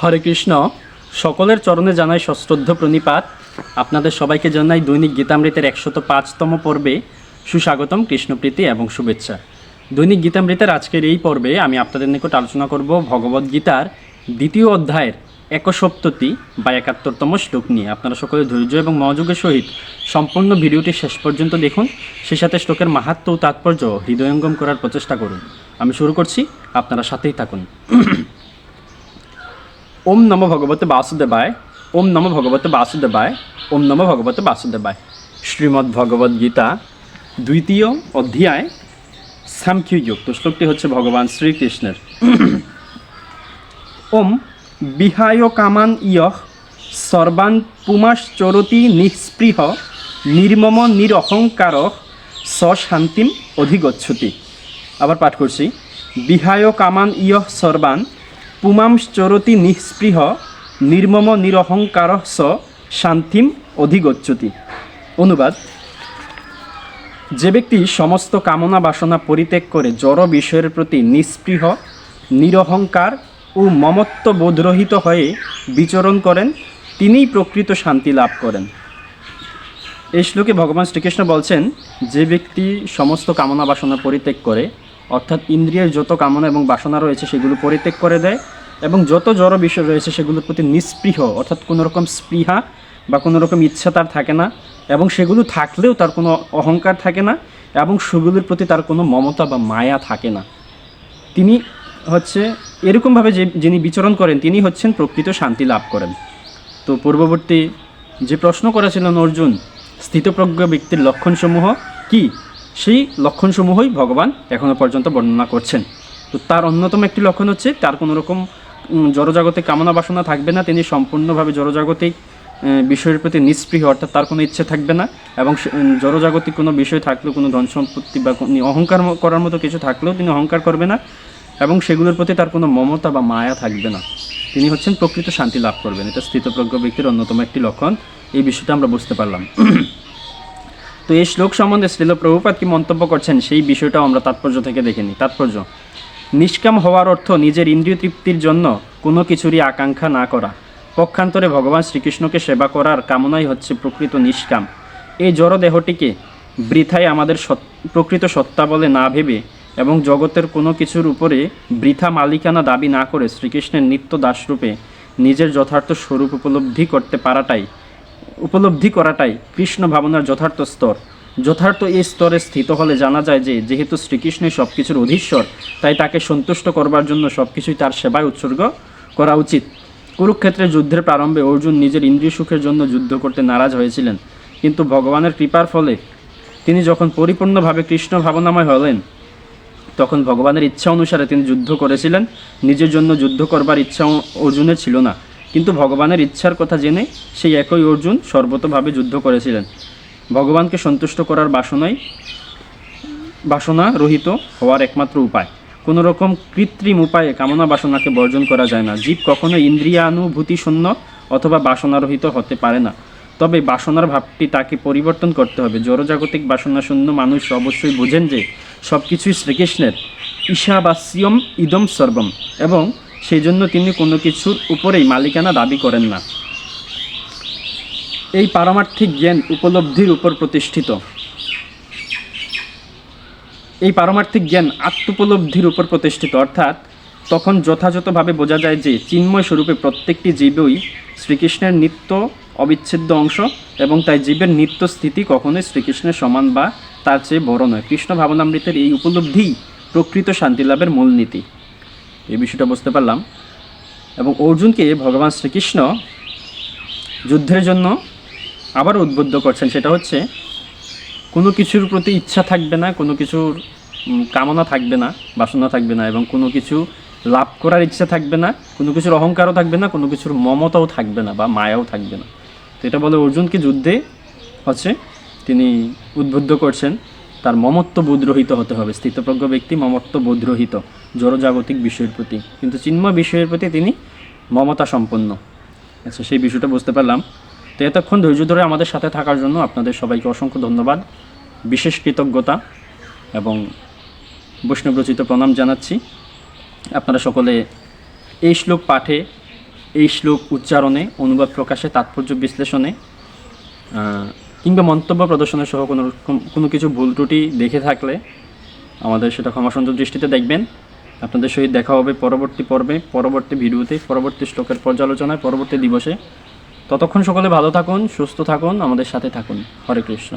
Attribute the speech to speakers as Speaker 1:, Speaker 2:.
Speaker 1: হরে কৃষ্ণ। সকলের চরণে জানাই সশ্রদ্ধ প্রণিপাত। আপনাদের সবাইকে জানাই দৈনিক গীতামৃতের একশত পাঁচতম পর্বে সুস্বাগতম, কৃষ্ণপ্রীতি এবং শুভেচ্ছা। দৈনিক গীতামৃতের আজকের এই পর্বে আমি আপনাদের নিকট আলোচনা করব ভগবদ্গীতার দ্বিতীয় অধ্যায়ের একসপ্ততি বা একাত্তরতম শ্লোক নিয়ে। আপনারা সকলে ধৈর্য এবং মনোযোগের সহিত সম্পূর্ণ ভিডিওটি শেষ পর্যন্ত দেখুন। সেই সাথে শ্লোকের মাহাত্ম ও তাৎপর্য হৃদয়ঙ্গম করার প্রচেষ্টা করুন। আমি শুরু করছি। আপনারা সাথেই থাকুন। ওম নম ভগবতে বাসুদেবায়, ওম নম ভগবতে বাসুদেবায়, ওম নম ভগবতে বাসুদেবায়। শ্রীমদ্ ভগবদ গীতা, দ্বিতীয় অধ্যায় সামখ্যযুগ তো শ্লোকটি হচ্ছে ভগবান শ্রীকৃষ্ণের। ওম বিহায় কামান ইয়হ সর্বান পুমাশ্চরতি নিঃস্পৃহ নির্মম নিরহংকার সশান্তিম অধিগচ্ছতি। আবার পাঠ করছি। বিহায় কামান ইয়হ সর্বান পুমাংশ্চরতি নিঃস্পৃহ, নির্মম নিরহংকার স শান্তিম অধিগচ্ছতি। অনুবাদ। যে ব্যক্তি সমস্ত কামনা বাসনা পরিত্যাগ করে জড় বিষয়ের প্রতি নিস্পৃহ, নিরহংকার ও মমত্ব বোধরহিত হয়ে বিচরণ করেন, তিনিই প্রকৃত শান্তি লাভ করেন। এই শ্লোকে ভগবান শ্রীকৃষ্ণ বলছেন, যে ব্যক্তি সমস্ত কামনা বাসনা পরিত্যাগ করে অর্থাৎ ইন্দ্রিয়ের যত কামনা এবং বাসনা রয়েছে সেগুলো পরিত্যাগ করে দেয় এবং যত জড় বিষয় রয়েছে সেগুলোর প্রতি নিস্পৃহ, অর্থাৎ কোনো রকম স্পৃহা বা কোনো রকম ইচ্ছা তার থাকে না এবং সেগুলো থাকলেও তার কোনো অহংকার থাকে না এবং সেগুলোর প্রতি তার কোনো মমতা বা মায়া থাকে না। তিনি হচ্ছে এরকমভাবে যে যিনি বিচরণ করেন, তিনি হচ্ছেন প্রকৃত শান্তি লাভ করেন। তো পূর্ববর্তী যে প্রশ্ন করেছিলেন অর্জুন, স্থিতপ্রজ্ঞ ব্যক্তির লক্ষণসমূহ কি? সেই লক্ষণসমূহই ভগবান এখনও পর্যন্ত বর্ণনা করছেন। তো তার অন্যতম একটি লক্ষণ হচ্ছে, তার কোনো রকম জড়জাগতিক কামনা বাসনা থাকবে না, তিনি সম্পূর্ণভাবে জড়জাগতিক বিষয়ের প্রতি নিস্পৃহ অর্থাৎ তার কোনো ইচ্ছে থাকবে না, এবং জড়জাগতিক কোনো বিষয় থাকলেও, কোনো ধন সম্পত্তি বা কোনো, অহংকার করার মতো কিছু থাকলেও তিনি অহংকার করবে না, এবং সেগুলোর প্রতি তার কোনো মমতা বা মায়া থাকবে না। তিনি হচ্ছেন প্রকৃত শান্তি লাভ করবেন। এটা স্থিতপ্রজ্ঞ ব্যক্তির অন্যতম একটি লক্ষণ। এই বিষয়টা আমরা বুঝতে পারলাম। তো এই শ্লোক সম্বন্ধে শ্রীল প্রভুপাত কি মন্তব্য করছেন সেই বিষয়টাও আমরা তাৎপর্য থেকে দেখে নিই। তাৎপর্য, নিষ্কাম হওয়ার অর্থ নিজের ইন্দ্রিয় তৃপ্তির জন্য কোনো কিছুরই আকাঙ্ক্ষা না করা। পক্ষান্তরে ভগবান শ্রীকৃষ্ণকে সেবা করার কামনাই হচ্ছে প্রকৃত নিষ্কাম। এই জড় দেহটিকে বৃথায় আমাদের প্রকৃত সত্তা বলে না ভেবে এবং জগতের কোনো কিছুর উপরে বৃথা মালিকানা দাবি না করে শ্রীকৃষ্ণের নিত্য দাসরূপে নিজের যথার্থ স্বরূপ উপলব্ধি করতে পারাটাই উপলব্ধি করাটাই কৃষ্ণ ভাবনার যথার্থ স্তর। যথার্থ এই স্তরে স্থিত হলে জানা যায় যে, যেহেতু শ্রীকৃষ্ণই সব কিছুর অধীশ্বর, তাই তাকে সন্তুষ্ট করবার জন্য সব কিছুই তার সেবায় উৎসর্গ করা উচিত। কুরুক্ষেত্রে যুদ্ধের প্রারম্ভে অর্জুন নিজের ইন্দ্রিয় সুখের জন্য যুদ্ধ করতে নারাজ হয়েছিলেন। কিন্তু ভগবানের কৃপার ফলে তিনি যখন পরিপূর্ণভাবে কৃষ্ণ ভাবনাময় হলেন, তখন ভগবানের ইচ্ছা অনুসারে তিনি যুদ্ধ করেছিলেন। নিজের জন্য যুদ্ধ করবার ইচ্ছা অর্জুনের ছিল না। কিন্তু ভগবানের ইচ্ছার কথা জেনে সেই একই অর্জুন সর্বতভাবে যুদ্ধ করেছিলেন। ভগবানকে সন্তুষ্ট করার বাসনাই, বাসনা রহিত হওয়ার একমাত্র উপায়। কোনো রকম কৃত্রিম উপায়ে কামনা বাসনাকে বর্জন করা যায় না। জীব কখনো ইন্দ্রিয়ানুভূতি শূন্য অথবা বাসনারহিত হতে পারে না। তবে বাসনার ভাবটি তাকে পরিবর্তন করতে হবে। জড়জাগতিক বাসনা শূন্য মানুষ অবশ্যই বোঝেন যে সব কিছুই শ্রীকৃষ্ণের। ঈশাবাস্যম ইদম সর্বম এবং সেই জন্য তিনি কোনো কিছুর উপরেই মালিকানা দাবি করেন না। এই পারমার্থিক জ্ঞান উপলব্ধির উপর প্রতিষ্ঠিত। এই পারমার্থিক জ্ঞান আত্মোপলব্ধির উপর প্রতিষ্ঠিত, অর্থাৎ তখন যথাযথভাবে বোঝা যায় যে চিন্ময় স্বরূপে প্রত্যেকটি জীবই শ্রীকৃষ্ণের নিত্য অবিচ্ছেদ্য অংশ এবং তাই জীবের নিত্য স্থিতি কখনোই শ্রীকৃষ্ণের সমান বা তার চেয়ে বড় নয়। কৃষ্ণ ভাবনামৃতের এই উপলব্ধিই প্রকৃত শান্তি লাভের মূলনীতি। এই বিষয়টা বুঝতে পারলাম। এবং অর্জুনকে ভগবান শ্রীকৃষ্ণ যুদ্ধের জন্য আবার উদ্বুদ্ধ করছেন। সেটা হচ্ছে, কোনো কিছুর প্রতি ইচ্ছা থাকবে না, কোনো কিছুর কামনা থাকবে না, বাসনা থাকবে না, এবং কোনো কিছু লাভ করার ইচ্ছা থাকবে না, কোনো কিছুর অহংকারও থাকবে না, কোনো কিছুর মমতাও থাকবে না বা মায়াও থাকবে না। তো এটা বলে অর্জুনকে যুদ্ধে হচ্ছে তিনি উদ্বুদ্ধ করছেন। তার মমত্ব বোধরহিত হতে হবে। স্থিতপ্রজ্ঞ ব্যক্তি মমত্ব বোধরহিত, জড়জাগতিক বিষয়ের প্রতি। কিন্তু চিন্ময় বিষয়ের প্রতি তিনি মমতা সম্পন্ন। আচ্ছা সেই বিষয়টা বুঝতে পারলাম। তো এতক্ষণ ধৈর্য ধরে আমাদের সাথে থাকার জন্য আপনাদের সবাইকে অসংখ্য ধন্যবাদ। বিশেষ কৃতজ্ঞতা এবং বৈষ্ণব রচিত প্রণাম জানাচ্ছি। আপনারা সকলে এই শ্লোক পাঠে, এই শ্লোক উচ্চারণে, অনুবাদ প্রকাশে, তাৎপর্য বিশ্লেষণে কিংবা মন্তব্য প্রদর্শনের সহ কোনো কোনো কিছু ভুল ত্রুটি দেখে থাকলে আমাদের সেটা ক্ষমাসুন্দর দৃষ্টিতে দেখবেন। আপনাদের সহিত দেখা হবে পরবর্তী পর্বে, পরবর্তী ভিডিওতে, পরবর্তী শ্লোকের পর্যালোচনায়, পরবর্তী দিবসে। ততক্ষণ সকলে ভালো থাকুন, সুস্থ থাকুন, আমাদের সাথে থাকুন। হরে কৃষ্ণ।